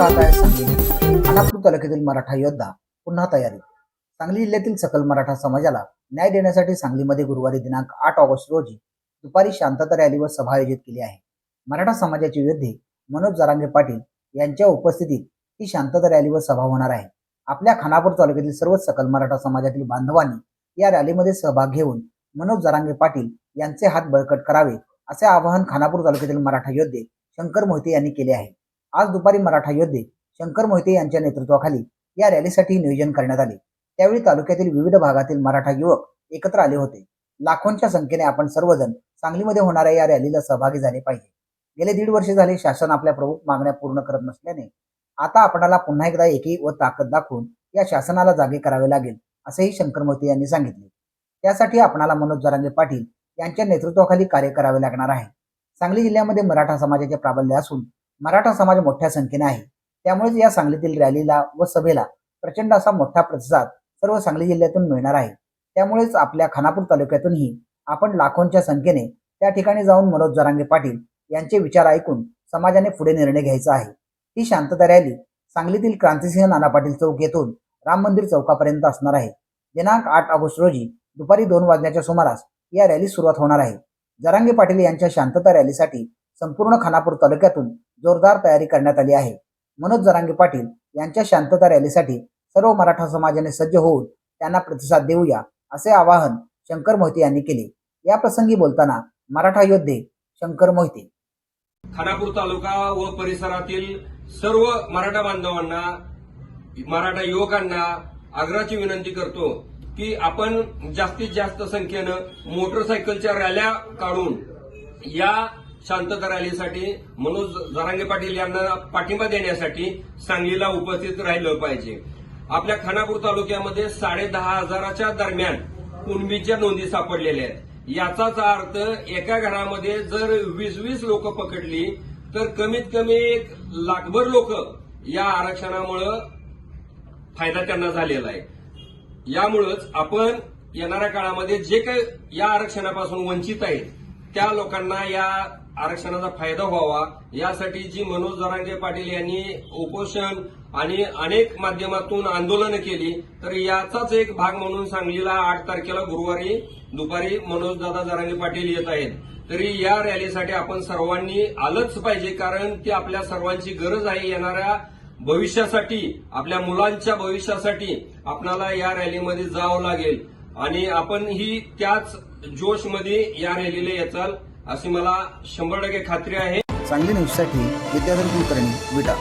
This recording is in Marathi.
पाहताय सांगली खानापूर तालुक्यातील मराठा योद्धा पुन्हा तयारी. सांगली जिल्ह्यातील सकल मराठा समाजाला न्याय देण्यासाठी सांगलीमध्ये गुरुवारी दिनांक आठ ऑगस्ट रोजी दुपारी शांतता रॅली व सभा आयोजित केली आहे. मराठा समाजाचे योद्धे मनोज जरांगे पाटील यांच्या उपस्थितीत ही शांतता रॅली व सभा होणार आहे. आपल्या खानापूर तालुक्यातील सर्व सकल मराठा समाजातील बांधवांनी या रॅलीमध्ये सहभाग घेऊन मनोज जरांगे पाटील यांचे हात बळकट करावे असे आवाहन खानापूर तालुक्यातील मराठा योद्धे शंकर मोहिते यांनी केले आहे. आज दुपारी मराठा योद्धे शंकर मोहिते यांच्या नेतृत्वाखाली या रॅलीसाठी नियोजन करण्यात आले. त्यावेळी तालुक्यातील विविध भागातील मराठा युवक एकत्र आले होते. लाखोंच्या संख्येने आपण सर्वजण सांगलीमध्ये होणाऱ्या या रॅलीला सहभागी झाले पाहिजे. गेले दीड वर्ष झाले शासन आपल्या प्रमुख मागण्या पूर्ण करत नसल्याने आता आपणाला पुन्हा एकदा एकी व ताकद दाखवून या शासनाला जागे करावे लागेल असेही शंकर मोहिते यांनी सांगितले. त्यासाठी आपणाला मनोज जरांगे पाटील यांच्या नेतृत्वाखाली कार्य करावे लागणार आहे. सांगली जिल्ह्यामध्ये मराठा समाजाचे प्राबल्य असून मराठा समाज मोठ्या संख्येने आहे. त्यामुळेच या सांगलीतील रॅलीला व सभेला प्रचंड असा मोठा प्रतिसाद सर्व सांगली जिल्ह्यातून मिळणार आहे. त्यामुळेच आपल्या खानापूर तालुक्यातूनही आपण लाखोंच्या संख्येने त्या ठिकाणी जाऊन मनोज जरांगे पाटील यांचे विचार ऐकून समाजाने पुढे निर्णय घ्यायचा आहे. ही शांतता रॅली सांगलीतील क्रांतिसिंह नाना पाटील चौक येथून राम मंदिर चौकापर्यंत असणार आहे. दिनांक आठ ऑगस्ट रोजी दुपारी दोन वाजण्याच्या सुमारास या रॅली सुरुवात होणार आहे. जरांगे पाटील यांच्या शांतता रॅलीसाठी संपूर्ण खानापूर तालुक्यातून जोरदार तयारी करण्यात आली आहे. मनोज जरांगे पाटील यांच्या शांतता रॅलीसाठी सर्व मराठा समाजाने सज्ज होऊन त्यांना प्रतिसाद देऊया असे आवाहन शंकर मोहिते यांनी केले. या प्रसंगी बोलताना मराठा योद्धे शंकर मोहिते. खानापूर तालुका व परिसरातील सर्व मराठा बांधवांना मराठा युवकांना आग्रहाची विनंती करतो की आपण जास्तीत जास्त संख्येनं मोटरसायकलच्या रॅल्या काढून या शांतता रॅलीसाठी मनोज जरांगे पाटील यांना पाठिंबा देण्यासाठी सांगलीला उपस्थित राहिलं पाहिजे. आपल्या खानापूर तालुक्यामध्ये साडे दहा हजाराच्या दरम्यान कुणबीच्या नोंदी सापडलेल्या आहेत. याचाच अर्थ एका घरामध्ये जर वीस वीस लोक पकडली तर कमीत कमी एक लाखभर लोक या आरक्षणामुळं फायदा त्यांना झालेला आहे. यामुळंच आपण येणाऱ्या काळामध्ये जे काही या आरक्षणापासून वंचित आहेत त्या लोकांना या आरक्षणाचा फायदा व्हावा. यासाठी जी मनोज जरांगे पाटील यांनी उपोषण आणि अनेक माध्यमातून आंदोलनं केली तर याचाच एक भाग म्हणून सांगलीला आठ तारखेला गुरुवारी दुपारी मनोज दादा जरांगे पाटील येत आहेत. तरी या रॅलीसाठी आपण सर्वांनी आलंच पाहिजे कारण ती आपल्या सर्वांची गरज आहे. येणाऱ्या भविष्यासाठी आपल्या मुलांच्या भविष्यासाठी आपल्याला या रॅलीमध्ये जावं लागेल. आणि आपण ही त्याच जोशमध्ये या रॅलीला येचाल. अशी मला शंभर टक्के खात्री आहे. सांगली न्यूजसाठी विद्याधर कुलकर्णी विटा.